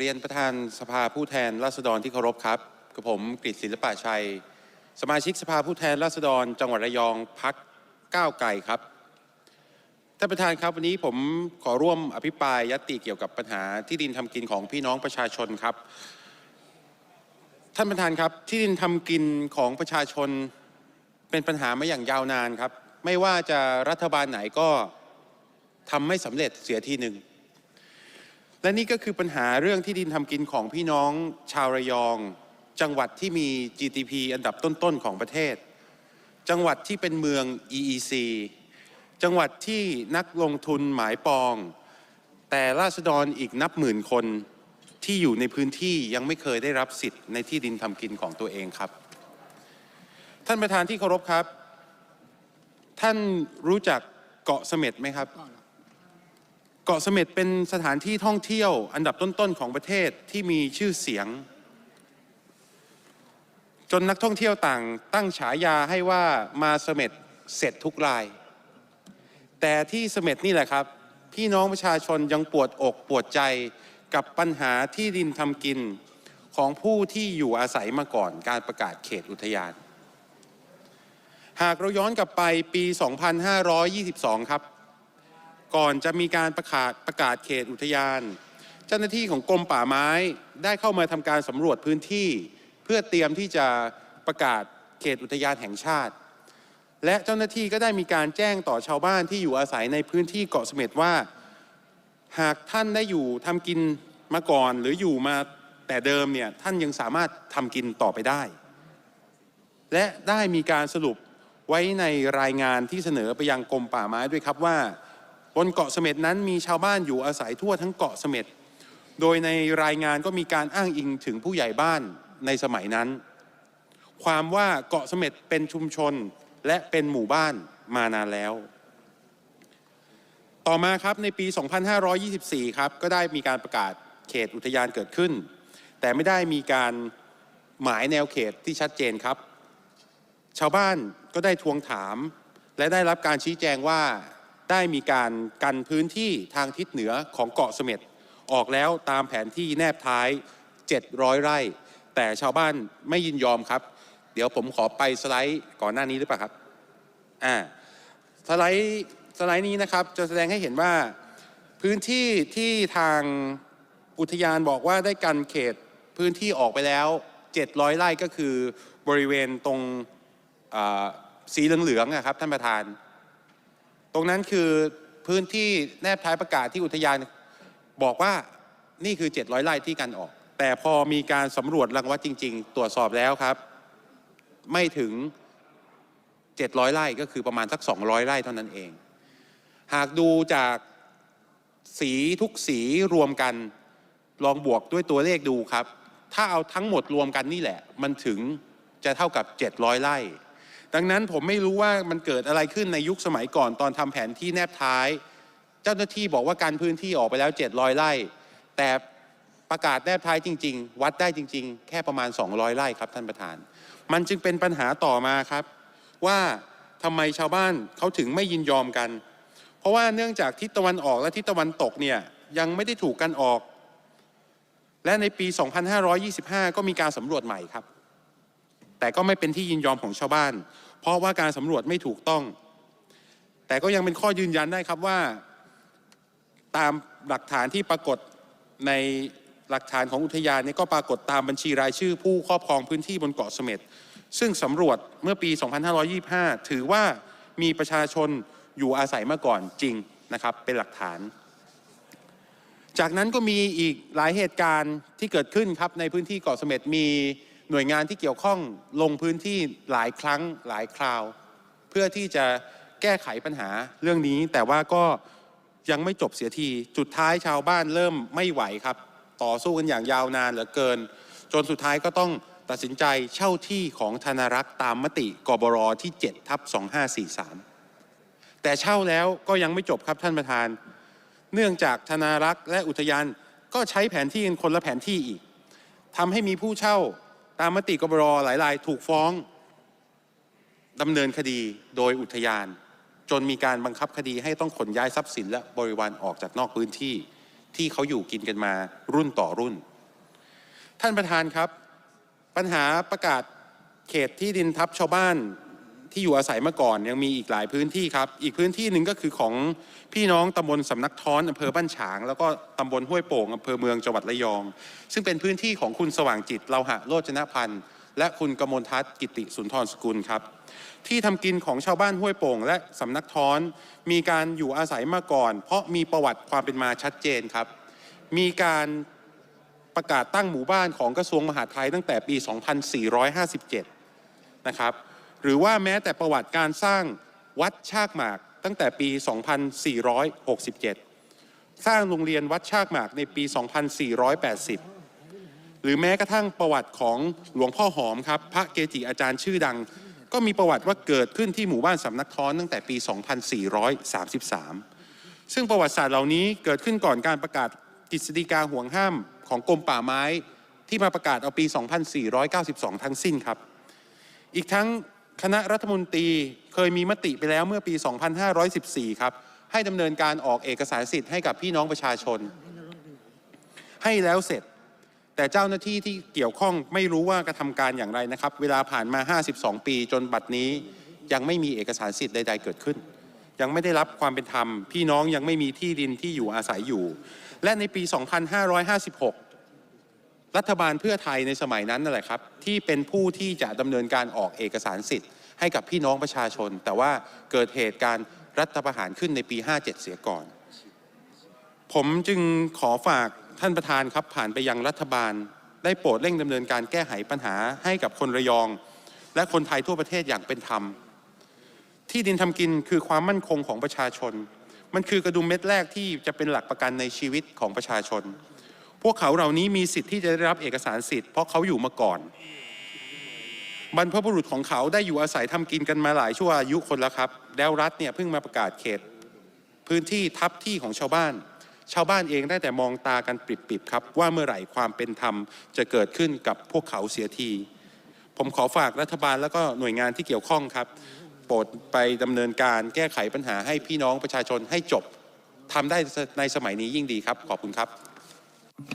เรียนประธานสภาผู้แทนราษฎรที่เคารพครับกับผมกฤษศิลปะชัย สมาชิกสภาผู้แทนราษฎร จังหวัดระยองพักก้าวไกลครับท่านประธานครับวันนี้ผมขอร่วมอภิปรายยติเกี่ยวกับปัญหาที่ดินทำกินของพี่น้องประชาชนครับ ท่านประธานครับที่ดินทำกินของประชาชนเป็นปัญหามาอย่างยาวนานครับ ไม่ว่าจะรัฐบาลไหนก็ทำไม่สำเร็จเสียทีหนึ่ง และนี่ก็คือปัญหาเรื่องที่ดินทำกินของพี่น้องชาวระยอง จังหวัดที่มี GDP อันดับต้นๆของประเทศ จังหวัดที่เป็นเมือง EEC จังหวัดที่นักลงทุนหมายปอง แต่ราษฎรอีกนับหมื่นคนที่อยู่ในพื้นที่ยังไม่เคยได้รับสิทธิ์ในที่ดินทำกินของตัวเองครับ ท่านประธานที่เคารพครับ ท่านรู้จักเกาะเสม็ดไหมครับ เกาะเสม็ดเป็นสถานที่ท่องเที่ยวอันดับต้นๆของประเทศที่มีชื่อเสียง จนนักท่องเที่ยวต่างตั้งฉายาให้ว่ามาเสม็ดเสร็จทุกราย แต่ที่เสม็ดนี่แหละครับ พี่น้องประชาชนยังปวดอกปวดใจกับปัญหาที่ดินทำกินของผู้ที่อยู่อาศัยมาก่อนการประกาศเขตอุทยาน หากเราย้อนกลับไปปี 2522 ครับ ก่อนจะมีการประกาศประกาศเขตอุทยาน เจ้าหน้าที่ของกรมป่าไม้ได้เข้ามาทำการสำรวจพื้นที่ เพื่อเตรียมที่จะประกาศเขตอุทยานแห่งชาติ และเจ้าหน้าที่ก็ได้มีการแจ้งต่อชาวบ้านที่อยู่อาศัยในพื้นที่เกาะเสม็ดว่า หากท่านได้อยู่ทำกินมาก่อนหรืออยู่มาแต่เดิมเนี่ยท่านยังสามารถทำกินต่อไปได้ และได้มีการสรุปไว้ในรายงานที่เสนอไปยังกรมป่าไม้ด้วยครับว่า บนเกาะเสม็ดนั้นมีชาวบ้านอยู่อาศัยทั่วทั้งเกาะเสม็ดโดยในรายงานก็มีการอ้างอิงถึงผู้ใหญ่บ้านในสมัยนั้น ความว่าเกาะเสม็ดเป็นชุมชนและเป็นหมู่บ้านมานานแล้ว ต่อมาครับในปี 2524 ครับก็ได้มีการประกาศเขตอุทยานเกิดขึ้น แต่ไม่ได้มีการหมายแนวเขตที่ชัดเจนครับ ชาวบ้านก็ได้ทวงถาม และได้รับการชี้แจงว่า ได้มีการกันพื้นที่ทางทิศเหนือของเกาะเสม็ดออกแล้วตามแผนที่แนบท้าย 700 ไร่ แต่ชาวบ้านไม่ยินยอมครับ เดี๋ยวผมขอไปสไลด์ก่อนหน้านี้หรือเปล่าครับอ่าสไลด์สไลด์นี้นะครับจะแสดงให้เห็นว่าพื้นที่ที่ทางอุทยานบอกว่าได้กันเขตพื้นที่ออกไปแล้ว 700 ไร่ก็คือบริเวณตรงสีเหลืองๆนะครับท่านประธาน ตรงนั้นคือพื้นที่แนบท้ายประกาศที่อุทยานบอกว่านี่คือ 700ไร่ที่กันออก แต่พอมีการสำรวจรังวัดจริง ๆ ตรวจสอบแล้วครับ ไม่ถึง 700ไร่ก็คือประมาณสัก 200 ไร่เท่านั้นเอง หากดูจากสีทุกสีรวมกันลองบวกด้วยตัวเลขดูครับ ถ้าเอาทั้งหมดรวมกันนี่แหละ มันถึงจะเท่ากับ 700ไร่ ดังนั้นผมไม่รู้ว่ามันเกิดอะไรขึ้นในยุคสมัยก่อนตอนทำแผนที่แนบท้าย เจ้าหน้าที่บอกว่าการพื้นที่ออกไปแล้ว 700ไร่ แต่ประกาศแนบท้ายจริง ๆ วัดได้จริง ๆ แค่ประมาณ 200ไร่ครับท่านประธาน มันจึงเป็นปัญหาต่อมาครับ ว่าทำไมชาวบ้านเขาถึงไม่ยินยอมกัน เพราะว่าเนื่องจากทิศตะวันออกและทิศตะวันตกเนี่ยยังไม่ได้ถูกกันออก และในปี 2525 ก็มีการสำรวจใหม่ครับ แต่ก็ไม่เป็นที่ยินยอมของชาวบ้าน เพราะว่าการสำรวจไม่ถูกต้อง แต่ก็ยังเป็นข้อยืนยันได้ครับว่า ตามหลักฐานที่ปรากฏในหลักฐานของอุทยานนี่ก็ปรากฏตามบัญชีรายชื่อ ผู้ครอบครองพื้นที่บนเกาะเสม็ดซึ่งสำรวจเมื่อปี 2525 ถือว่ามีประชาชนอยู่อาศัยมาก่อนจริงนะครับเป็นหลักฐาน จากนั้นก็มีอีกหลายเหตุการณ์ที่เกิดขึ้นครับในพื้นที่เกาะเสม็ดมี หน่วยงานที่เกี่ยวข้องลงพื้นที่หลายครั้งหลายคราว เพื่อที่จะแก้ไขปัญหาเรื่องนี้ แต่ว่าก็ยังไม่จบเสียทีจุดท้ายชาวบ้านเริ่มไม่ไหวครับ ต่อสู้กันอย่างยาวนานเหลือเกิน จนสุดท้ายก็ต้องตัดสินใจเช่าที่ของธนารักษ์ตามมติกบรที่7ทับ2543 แต่เช่าแล้วก็ยังไม่จบครับท่านประธาน เนื่องจากธนารักษ์และอุทยานก็ใช้แผนที่กันคนละแผนที่อีกทำให้มีผู้เช่า ตามมติกบรหลายรายถูกฟ้องดำเนินคดีโดยอุทยาน จนมีการบังคับคดีให้ต้องขนย้ายทรัพย์สินและบริวารออกจากนอกพื้นที่ที่เขาอยู่กินกันมารุ่นต่อรุ่น ท่านประธานครับ ปัญหาประกาศเขตที่ดินทับชาวบ้าน ที่อยู่อาศัยเมื่อก่อนยังมีอีกหลายพื้นที่ครับ อีกพื้นที่หนึ่งก็คือของพี่น้องตำบลสำนักท้อนอำเภอบ้านฉาง แล้วก็ตำบลห้วยโป่งอำเภอเมืองจังหวัดระยอง ซึ่งเป็นพื้นที่ของคุณสว่างจิตเลาหะโรจนพันธ์และคุณกมลทัศน์กิติสุนทรสกุลครับ ที่ทำกินของชาวบ้านห้วยโป่ง และสำนักท้อน มีการอยู่อาศัยมาก่อน เพราะมีประวัติความเป็นมาชัดเจนครับ มีการประกาศตั้งหมู่บ้านของกระทรวงมหาดไทยตั้งแต่ปี 2457 นะครับ หรือว่าแม้แต่ประวัติการสร้างวัดชากหมากตั้งแต่ปี 2467 สร้างโรงเรียนวัดชากหมากในปี 2480 หรือแม้กระทั่งประวัติของหลวงพ่อหอมครับ พระเกจิอาจารย์ชื่อดัง ก็มีประวัติว่าเกิดขึ้นที่หมู่บ้านสำนักท้อนตั้งแต่ปี 2433 ซึ่งประวัติศาสตร์เหล่านี้เกิดขึ้นก่อนการประกาศกฤษฎีกาห่วงห้ามของกรมป่าไม้ที่มาประกาศเอาปี 2492 ทั้งสิ้นครับ อีกทั้ง คณะรัฐมนตรีเคยมีมติไปแล้วเมื่อปี 2514 ครับ ให้ดำเนินการออกเอกสารสิทธิ์ให้กับพี่น้องประชาชน ให้แล้วเสร็จ แต่เจ้าหน้าที่ที่เกี่ยวข้องไม่รู้ว่ากระทำการอย่างไรนะครับ เวลาผ่านมา 52 ปีจนบัดนี้ยังไม่มีเอกสารสิทธิ์ใด ๆ เกิดขึ้น ยังไม่ได้รับความเป็นธรรม พี่น้องยังไม่มีที่ดินที่อยู่อาศัยอยู่ และในปี 2556 รัฐบาลเพื่อไทยในสมัยนั้นนั่นแหละครับ ที่เป็นผู้ที่จะดำเนินการออกเอกสารสิทธิ์ให้กับพี่น้องประชาชน แต่ว่าเกิดเหตุการณ์รัฐประหารขึ้นในปี 57 เสียก่อน ผมจึงขอฝากท่านประธานครับผ่านไปยังรัฐบาล ได้โปรดเร่งดำเนินการแก้ไขปัญหาให้กับคนระยอง และคนไทยทั่วประเทศอย่างเป็นธรรม ที่ดินทำกินคือความมั่นคงของประชาชน มันคือกระดุมเม็ดแรกที่จะเป็นหลักประกันในชีวิตของประชาชน พวกเขาเหล่านี้มีสิทธิ์ที่จะได้รับเอกสารสิทธิ์เพราะเขาอยู่มาก่อน บรรพบุรุษของเขาได้อยู่อาศัยทำกินกันมาหลายชั่วอายุคนแล้วครับ แล้วรัฐเนี่ยเพิ่งมาประกาศเขต พื้นที่ทับที่ของชาวบ้าน ชาวบ้านเองได้แต่มองตากันปริบๆครับ ว่าเมื่อไหร่ความเป็นธรรมจะเกิดขึ้นกับพวกเขาเสียที ผมขอฝากรัฐบาลแล้วก็หน่วยงานที่เกี่ยวข้องครับ โปรดไปดำเนินการแก้ไขปัญหาให้พี่น้องประชาชนให้จบทำได้ในสมัยนี้ยิ่งดีครับ ขอบคุณครับ